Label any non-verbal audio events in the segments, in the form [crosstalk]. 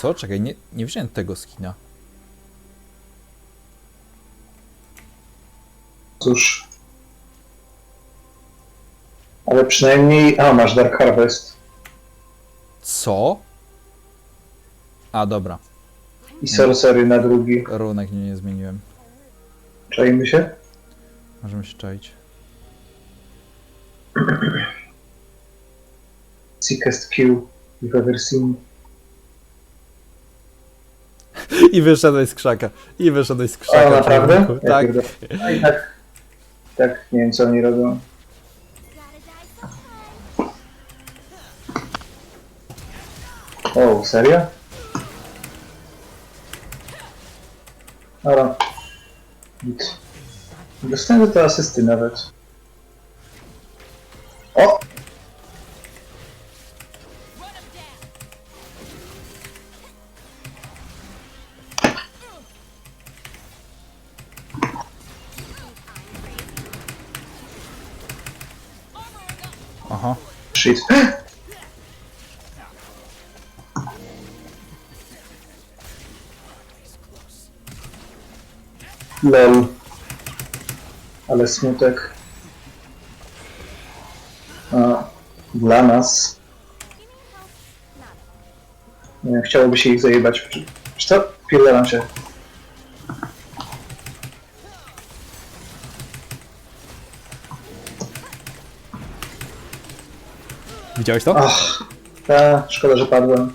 Co? Czekaj, nie, nie wziąłem tego skina. Cóż. Ale przynajmniej... A, masz Dark Harvest. Co? A, dobra. I Sorcery na drugi. Runek nie, nie zmieniłem. Czajmy się? Możemy się czaić. Sickest kill you've ever seen. I wyszedłeś z krzaka. I wyszedłeś z krzaka. O, naprawdę? człowieku. Ja Tak. pierdolę. A i tak... Tak, nie wiem co oni robią. O, serio? Dobra. Git. Dostałem do asysty nawet. O! Shit. Lol. Ale smutek. A, dla nas. Nie chciałoby się ich zajebać. Czy-? Pierdalam się. Widziałeś to? Ach, ta, szkoda, że padłem.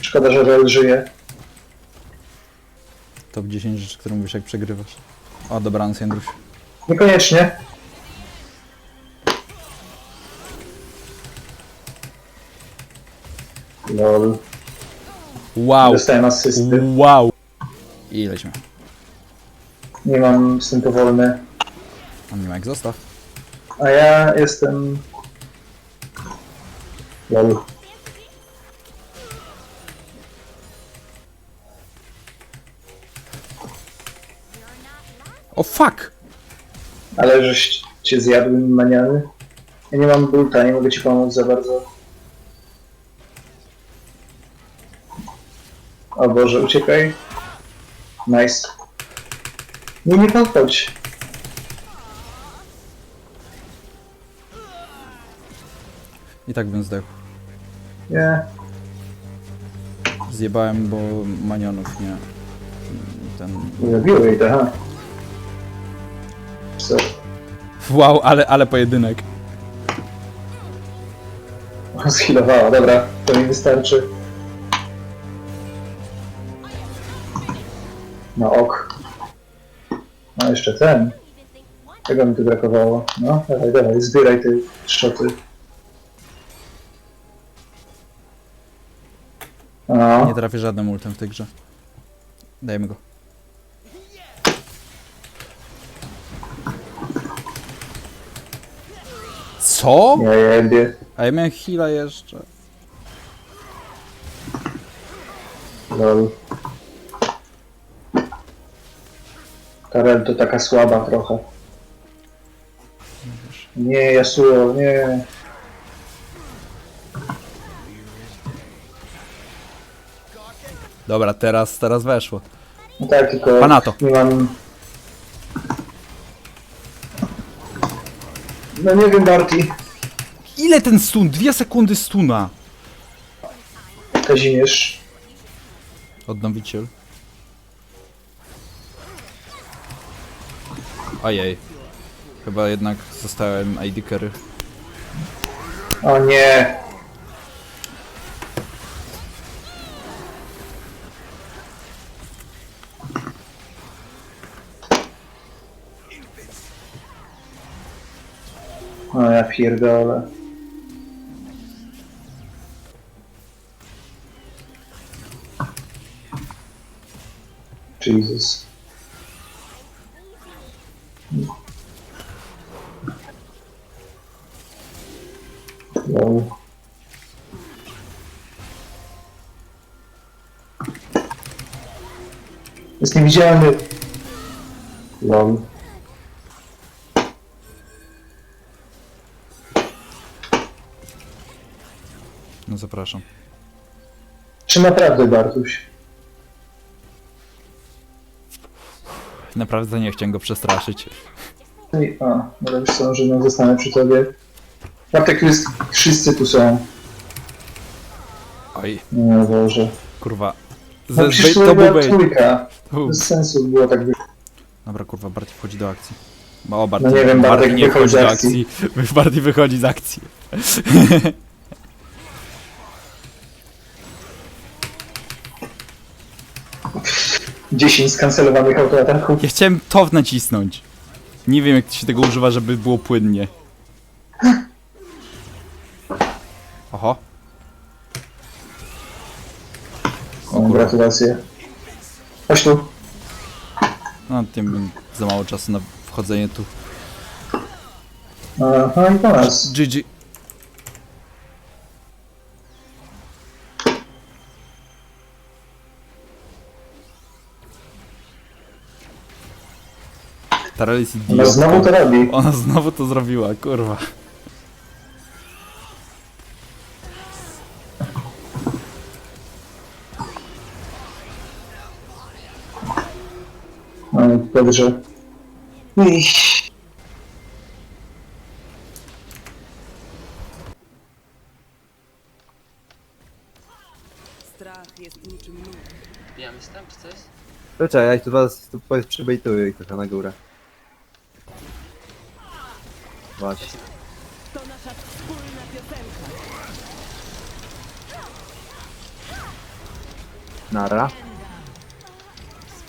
Szkoda, że Rel żyje. Top 10 rzeczy, które mówisz jak przegrywasz. O, dobranoc Jędruś. Niekoniecznie. Lol. Wow. Dostałem asysty. Wow. I lećmy. Nie mam z tym powolny. On nie ma jak zostaw. A ja jestem... Lol. O fuck! Ale żeś cię zjadł maniany. Ja nie mam bulta, nie mogę ci pomóc za bardzo. O Boże, uciekaj. Nice. Nie, nie podchodź. I tak bym zdechł. Nie. Zjebałem, bo manionów nie... Ten... Nie zabiło jej to, aha. Co? Wow, ale, ale pojedynek. [laughs] Zhealowała, dobra, to mi wystarczy. No ok. No jeszcze ten. Tego mi tu brakowało. No, dawaj, dawaj, zbieraj te szoty. No, Nie trafię żadnym ultem w tej grze. Dajmy go. Co? nie jebie. A ja miałem heala jeszcze. Lol. Karel to taka słaba trochę. Nie, Yasuo, nie. Dobra, teraz, teraz weszło. No tak, tylko Panato. nie mam... No nie wiem, Barty. Ile ten stun? Dwie sekundy stuna. Kazimierz. Odnowiciel. Ojej. Chyba jednak zostałem ID carry. O nie. Ja pierdolę. Jesus. Lol. Jest niewidzialny. Lol. No zapraszam. Czy naprawdę, Bartuś? Naprawdę nie chciałem go przestraszyć. I- A, no wiesz co, że no zostanę przy tobie. Bartek, jest, wszyscy tu są. Oj, Nie Boże. kurwa. No Z, przecież to to był była bait. trójka. Bez sensu było tak wy... Dobra, kurwa, Barty wchodzi do akcji. O, Barty, No nie wiem, Bartek nie wychodzi z do akcji. akcji. [laughs] Barty wychodzi z akcji. [laughs] Dziesięć skancelowanych autoataków. Ja chciałem to nacisnąć. Nie wiem, jak się tego używa, żeby było płynnie. Oho. O, gratulacje. Chodź tu. No, tym za mało czasu na wchodzenie tu. Aha, i po nas. GG. Tarel jest Ona znowu to robi. Ona znowu to zrobiła, kurwa. No, dobrze. Ich. Strach jest niczym. Ja myślałem, czy coś? Czekaj, ja tu was tu powiedz przybejtuję ich trochę na górę. Właśnie. To nasza wspólna piosenka. Nara.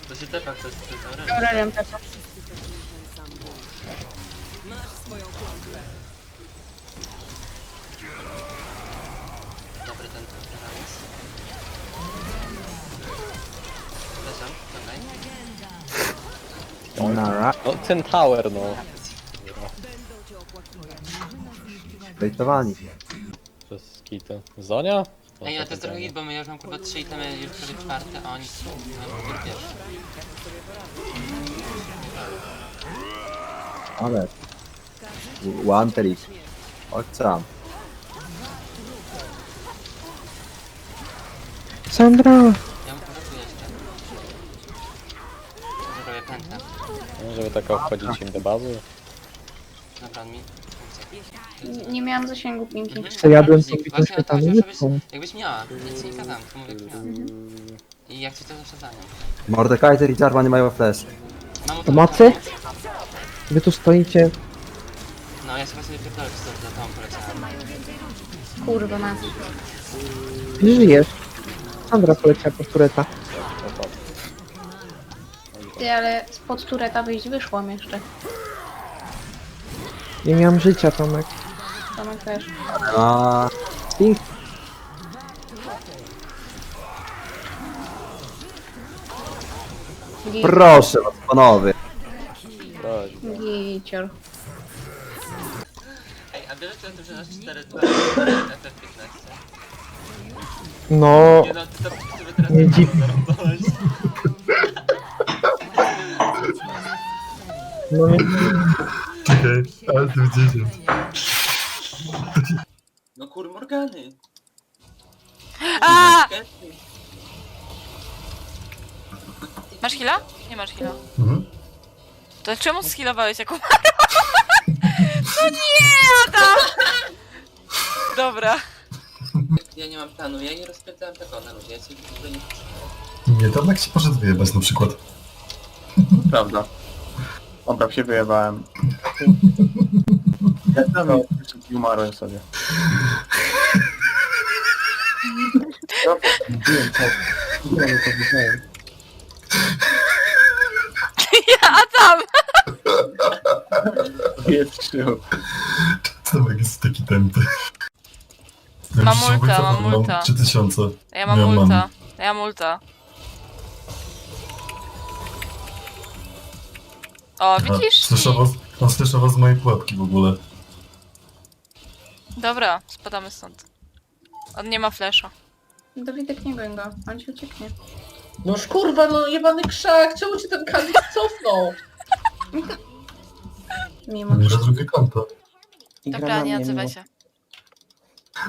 To się tepa ktoś aurę. Aurelion Pepa. Masz swoją klątwę. Dobry ten Aramis. Przepraszam, okej. Nara. No ten tower, no. Bejtowani. Przez kitę. Zonia? Ej, ale to jest trochę hit, bo my już mam kurwa 3 itemy, już prawie czwarte, a oni są no, dopiero pierwszy. Ale. One telik. Chodź sam. Sandra! Ja mu uratuję jeszcze. Co zrobię pętlę. No, żeby tak obchodzić im do bazy. Dobra, on mi... Nie miałam zasięgu pinki. Mhm. Przejadłem Właśnie- tą właśnie o to chodzi, żebyś, jakbyś miała, nic ci nie kazałem, tylko mówię, jak miała. I jak ci to zawsze za nią. Mordekaiser i Jarvan nie mają flash. Mam Pomocy? Wy tu stoicie. No, ja sobie sobie pierdolę, co za tą poleciałem. Kurwa ma. Nie żyjesz. Sandra poleciała po tureta. Ty, ale spod tureta wyjść wyszłam jeszcze. Nie miałam życia, Tomek. Tomek też. A Pink. Gi- proszę was, panowie. Chodź. Gicior. Ej, a wiesz, że to, że nasz 4 FF15? No, Nie no, ty to sobie teraz Nie dziw- zarąbałeś. no nie. Czekaj, ale ty widzicie. No kur Morgany. A! Masz heala? Nie masz heala. Mhm. To czemu skillowałeś jak umarłam? [laughs] No nie, Adam! Dobra. Ja nie mam planu, ja nie rozpędzałem tego na ludzi, ja cię w ogóle nie Nie, tam jak się poszedł wyjebać na przykład. Prawda. Dobra, się wyjebałem. Ja tam i umarłem sobie. Ja, Adam! Jest krzył. Tomek jest taki tępy. Ja Mam już się multa, wycofam, mam multa. 3000. Ja mam Ja mam. multa. Ja mam multa. O, widzisz? Słyszało, on słyszało z mojej pułapki w ogóle. Dobra, spadamy stąd. On nie ma flesza. Dawidek nie goń go, on ci ucieknie. No kurwa, no jebany krzak, czemu ci ten kandyk cofnął? Mimo. Nie na drugie konto. Dobra, nie odzywaj się.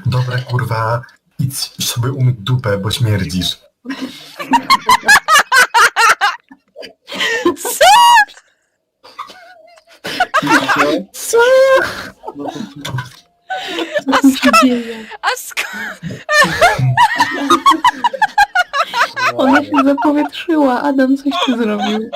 Dobra, kurwa. Idź sobie umyć dupę, bo śmierdzisz. [laughs] A skąd? A skąd? Ona się zapowietrzyła, Adam coś ty zrobił.